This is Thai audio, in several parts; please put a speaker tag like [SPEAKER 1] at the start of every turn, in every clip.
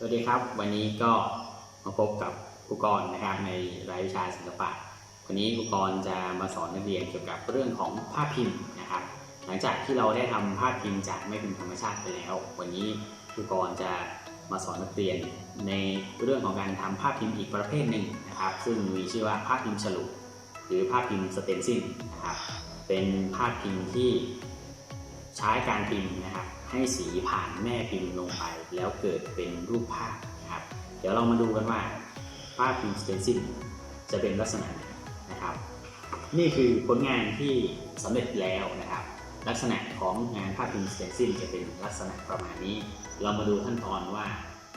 [SPEAKER 1] สวัสดีครับ วันนี้ก็มาพบกับครูกรณ์นะครับในรายวิชาศิลปะ วันนี้ครูกรณ์จะมาสอนนักเรียนเกี่ยวกับเรื่องของภาพพิมพ์นะครับ หลังจากที่เราได้ทำภาพพิมพ์จากแม่พิมพ์ธรรมชาติไปแล้ว วันนี้ครูกรณ์จะมาสอนนักเรียนในเรื่องของการทำภาพพิมพ์อีกประเภทหนึ่งนะครับ ซึ่งมีชื่อว่าภาพพิมพ์ฉลุหรือภาพพิมพ์สเตนซิลนะครับเป็นภาพพิมพ์ที่ ใช้การพิมพ์นะครับ ให้สีผ่านแม่พิมพ์ลงไป แล้วเกิดเป็นรูปภาพนะครับ เดี๋ยวเรามาดูกันว่าภาพพิมพ์สเตนซิลจะเป็นลักษณะไหนนะครับ นี่คือผลงานที่สำเร็จแล้วนะครับ ลักษณะของงานภาพพิมพ์สเตนซิลจะเป็นลักษณะประมาณนี้ เรามาดูขั้นตอนว่า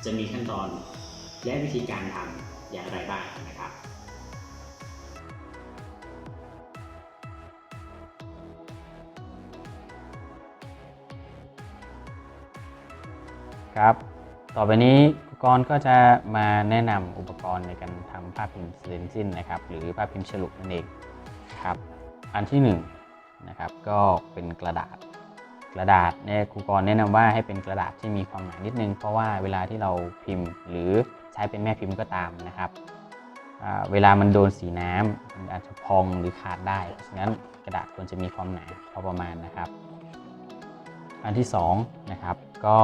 [SPEAKER 1] จะมีขั้นตอนและวิธีการทำอย่างไรบ้างนะครับ
[SPEAKER 2] ครับ ต่อไปนี้กรก็จะมาแนะนำอุปกรณ์ในการทำภาพพิมพ์สเตนซิลนะครับ หรือภาพพิมพ์ฉลุนั่นเองครับ อันที่1นงนะครับก็เป็นกระดาษ กระดาษเนี่ยครูกรแนะนำว่าให้เป็นกระดาษที่มีความหนานิดนึง เพราะว่าเวลาที่เราพิมพ์ หรือใช้เป็นแม่พิมพ์ก็ตามนะครับเวลามันโดนสีน้ำมันอาจจะพองหรือขาดได้เพราะฉะนั้นกระดาษควรจะมีความหนาพอประมาณนะครับ อันที่2นะครับก็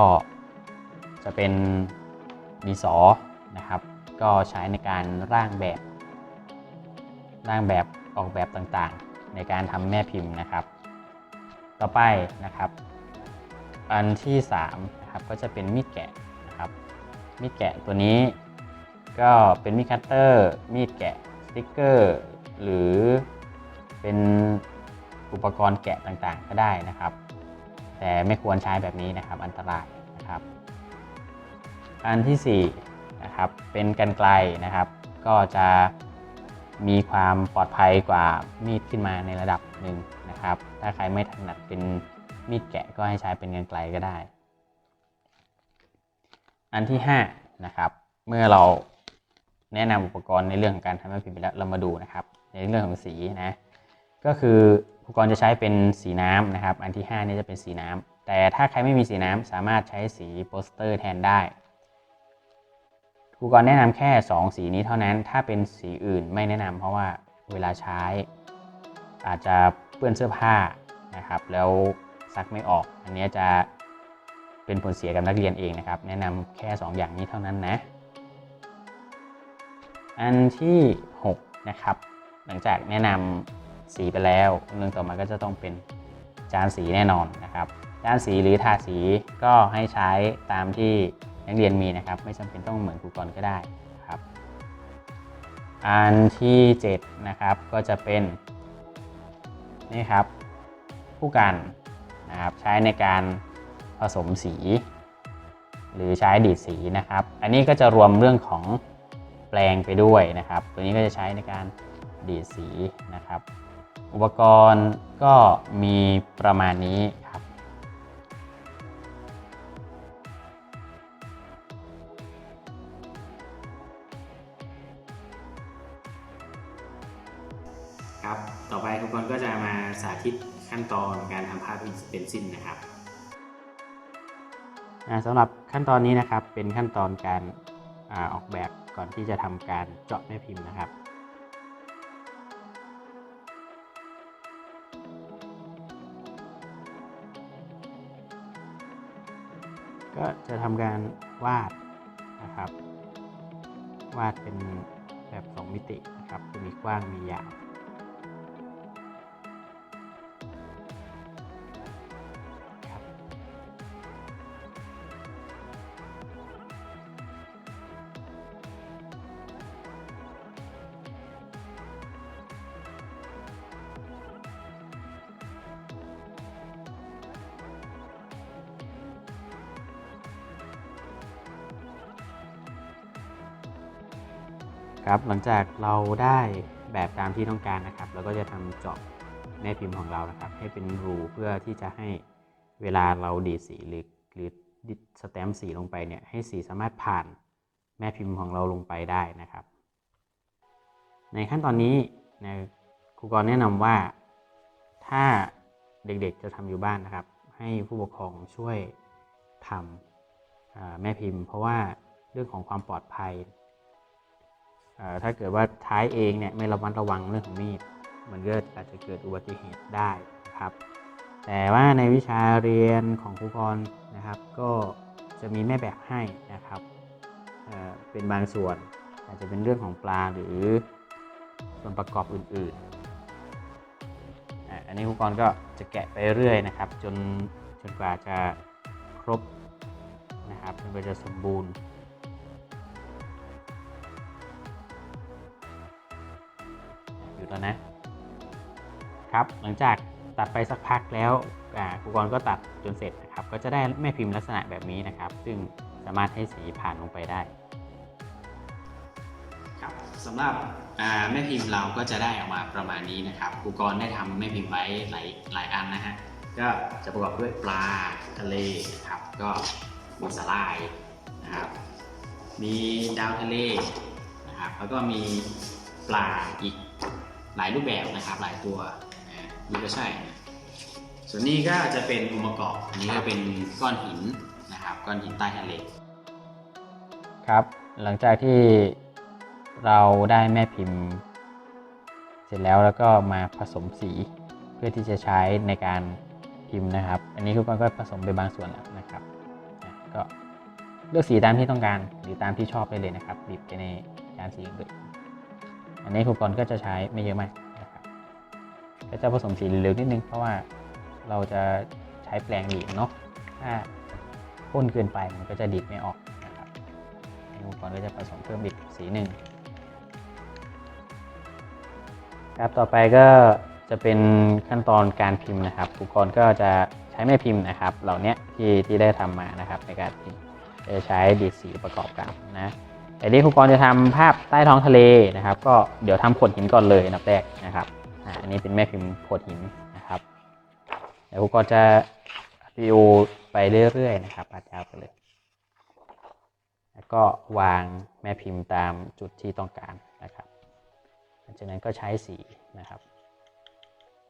[SPEAKER 2] จะเป็นดินสอนะครับ ก็ใช้ในการร่างแบบ ร่างแบบออกแบบต่างๆ ในการทำแม่พิมพ์นะครับ ต่อไปนะครับ อันที่3นะครับก็จะเป็นมีดแกะนะครับ มีดแกะตัวนี้ก็เป็นมีดคัตเตอร์ มีดแกะสติ๊กเกอร์ หรือเป็นอุปกรณ์แกะต่างๆ ก็ได้นะครับ แต่ไม่ควรใช้แบบนี้นะครับอันตราย อันที่4นะครับเป็นกันไกลนะครับ ก็จะมีความปลอดภัยกว่ามีดขึ้นมาในระดับหนึ่งนะครับ ถ้าใครไม่ถนัดเป็นมีดแกะก็ให้ใช้เป็นกันไกลก็ได้ อันที่5นะครับ เมื่อเราแนะนำอุปกรณ์ในเรื่องของการทำแม่พิมพ์ไปแล้วเรามาดูนะครับ ในเรื่องของสีนะก็คืออุปกรณ์จะใช้เป็นสีน้ำนะครับ อันที่5นี่จะเป็นสีน้ำแต่ถ้าใครไม่มีสีน้ำสามารถใช้สีโปสเตอร์แทนได้ ครูกรแนะนำแค่ 2 สีนี้เท่านั้น ถ้าเป็นสีอื่นไม่แนะนำเพราะว่าเวลาใช้ อาจจะเปื้อนเสื้อผ้านะครับ แล้วซักไม่ออก อันนี้จะเป็นผลเสียกับนักเรียนเองนะครับ แนะนำแค่ 2 อย่างนี้เท่านั้นนะ อันที่ 6 นะครับ หลังจากแนะนำสีไปแล้วเรื่องต่อมาก็จะต้องเป็นจานสีแน่นอนนะครับ จานสีหรือทาสีก็ให้ใช้ตามที่ นักเรียนมีนะครับ ไม่จำเป็นต้องเหมือนครูกรก็ได้ครับ อันที่ 7 นะครับก็จะเป็นนี่ครับผู้กันนะครับใช้ในการผสมสี หรือใช้ดีดสีนะครับ อันนี้ก็จะรวมเรื่องของแปลงไปด้วยนะครับ ตัวนี้ก็จะใช้ในการดีดสีนะครับ อุปกรณ์ก็มีประมาณนี้ครับ
[SPEAKER 1] ครับ ต่อไปครูกรณ์ก็จะมาสาธิตขั้นตอนการทำภาพพิมพ์สเตนซิลนะครับ
[SPEAKER 2] สำหรับขั้นตอนนี้นะครับเป็นขั้นตอนการอาออกแบบก่อนที่จะทำการเจาะแม่พิมพ์นะครับก็จะทำการวาดนะครับ วาดเป็นแบบ 2 มิตินะครับจะมีกว้างมียาว ครับ หลังจากเราได้แบบตามที่ต้องการนะครับ เราก็จะทำเจาะแม่พิมพ์ของเรานะครับ ให้เป็นรูเพื่อที่จะให้เวลาเราดีดสีหรือหรือดิสแตมป์สีลงไปเนี่ยให้สีสามารถผ่านแม่พิมพ์ของเราลงไปได้นะครับ ในขั้นตอนนี้นะครูกรแนะนำว่าถ้าเด็กๆจะทำอยู่บ้านนะครับ ให้ผู้ปกครองช่วยทำแม่พิมพ์ เพราะว่าเรื่องของความปลอดภัย ถ้าเกิดว่าใช้เองเนี่ยไม่ระมัดระวังเรื่องของมีด มันก็อาจจะเกิดอุบัติเหตุได้นะครับ แต่ว่าในวิชาเรียนของครูกรนะครับ ก็จะมีแม่แบบให้นะครับเเป็นบางส่วนอาจจะเป็นเรื่องของปลาหรือส่วนประกอบอื่นๆอะอันนี้ครูกรก็จะแกะไปเรื่อยนะครับ จนจนกว่าจะครบนะครับจนกว่าจะสมบูรณ์ อยู่แล้วนะครับ หลังจากตัดไปสักพักแล้วอ่าครูกรก็ตัดจนเสร็จนะครับ ก็จะได้แม่พิมพ์ลักษณะแบบนี้นะครับ ซึ่งสามารถให้สีผ่านลงไปได้
[SPEAKER 1] ครับสำหรับอ่าแม่พิมพ์เราก็จะได้ออกมาประมาณนี้นะครับครูกรได้ทำแม่พิมพ์ไว้หลายหลายอันนะฮะก็จะประกอบด้วยปลาทะเลนะครับ ก็มีสาลายนะครับมีดาวทะเลนะครับแล้วก็มีปลาอีก หลายรูปแบบนะครับหลายตัวนะนี่ก็ใช่นะส่วนนี้ก็จะเป็นองค์ประกอบ อันนี้ก็เป็นก้อนหินนะครับ ก้อนหินใต้ทะเล
[SPEAKER 2] ครับ หลังจากที่เราได้แม่พิมพ์ เสร็จแล้วแล้วก็มาผสมสีเพื่อที่จะใช้ในการพิมพ์นะครับ อันนี้ทุกคนก็ผสมไปบางส่วนแล้วนะครับอะก็เลือกสีตามที่ต้องการหรือตามที่ชอบได้เลยนะครับบีบไปในจานสีอื่น อันนี้ครูกรก็จะใช้ไม่เยอะมากนะครับก็จะผสมสีเร็วๆนิดนึงเพราะว่าเราจะใช้แปรงดีดเนาะถ้าข้นเกินไปมันก็จะดีดไม่ออกนะครับอุปกรณ์ก็จะผสมเพิ่มอีกสีหนึ่งครับต่อไปก็จะเป็นขั้นตอนการพิมพ์นะครับอุปกรณ์ก็จะใช้แม่พิมพ์นะครับ เหล่านี้ที่ที่ได้ทำมานะครับในการพิมพ์จะใช้ดีดสีประกอบกันนะ แต่นี้ครูกรจะทำภาพใต้ท้องทะเลนะครับ ก็เดี๋ยวทำโขดหินก่อนเลยนับแรกนะครับอันนี้เป็นแม่พิมพ์โขดหินนะครับเดี๋ยวครูกรจะวิดีโอไปเรื่อยๆนะครับอาจจะไปเลย แล้วก็วางแม่พิมพ์ตามจุดที่ต้องการนะครับหลังจากนั้นก็ใช้สีนะครับ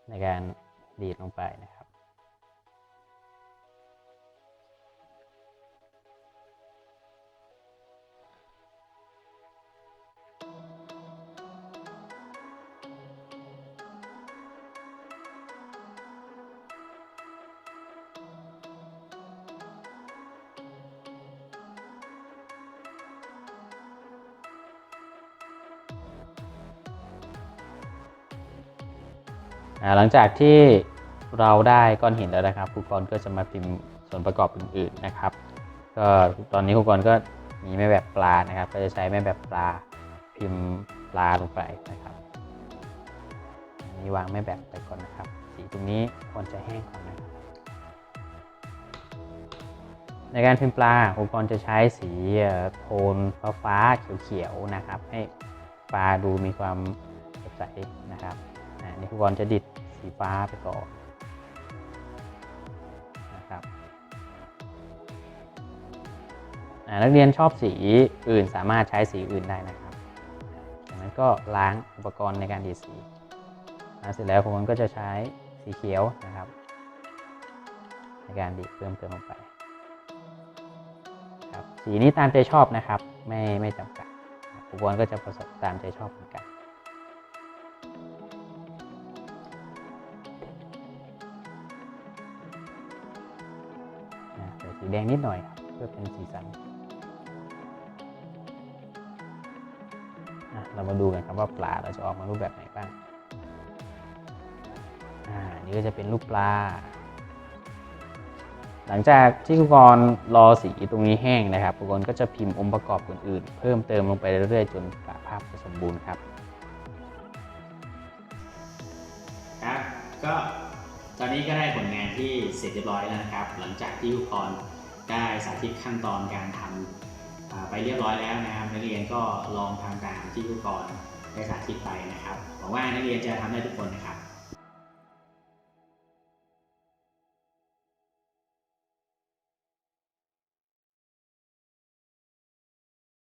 [SPEAKER 2] ในการดีดลงไปนะครับ หลังจากที่เราได้ก้อนหินแล้วนะครับครูกรก็จะมาพิมพ์ส่วนประกอบอื่นๆนะครับ ก็ตอนนี้ครูกรก็มีแม่แบบปลานะครับ ก็จะใช้แม่แบบปลาพิมพ์ปลาลงไปนะครับอันนี้วางแม่แบบไปก่อนนะครับ สีตรงนี้ควรจะแห้งก่อนนะครับในการพิมพ์ปลาครูกรจะใช้สีโทนฟ้าๆเขียวๆนะครับ ให้ปลาดูมีความสดใสนะครับ นี่ครูกรจะดิดสีฟ้าไปก่อนนะครับนักเรียนชอบสีอื่นสามารถใช้สีอื่นได้นะครับจากนั้นก็ล้างอุปกรณ์ในการดีดสีล้างเสร็จแล้วครูกรก็จะใช้สีเขียวนะครับ ในการดีดเพิ่มเติมลงไปครับสีนี้ตามใจชอบนะครับ ไม่ไม่จำกัดอุปกรณ์ก็จะผสมตามใจชอบเหมือนกัน แดงนิดหน่อยเพื่อเป็นสีสันเรามาดูกันครับว่าปลาเราจะออกมารูปแบบไหนบ้างอ่านี่ก็จะเป็นรูปปลา หลังจากที่คุกรรอสีตรงนี้แห้งนะครับคุกรก็จะพิมพ์องค์ประกอบอื่นๆ เพิ่มเติมลงไปเรื่อยๆ จนกว่าภาพจะสมบูรณ์ครับ
[SPEAKER 1] ครับก็ตอนนี้ก็ได้ผลงานที่เสร็จเรียบร้อยแล้วนะครับ หลังจากที่ทุกคน ได้สาธิตขั้นตอนการทำอ่าไปเรียบร้อยแล้วนะครับนักเรียนก็ลองทำตามที่ผู้กคนได้สาธิตไปนะครับหวังว่านักเรียนจะทำได้ทุกคนนะครับ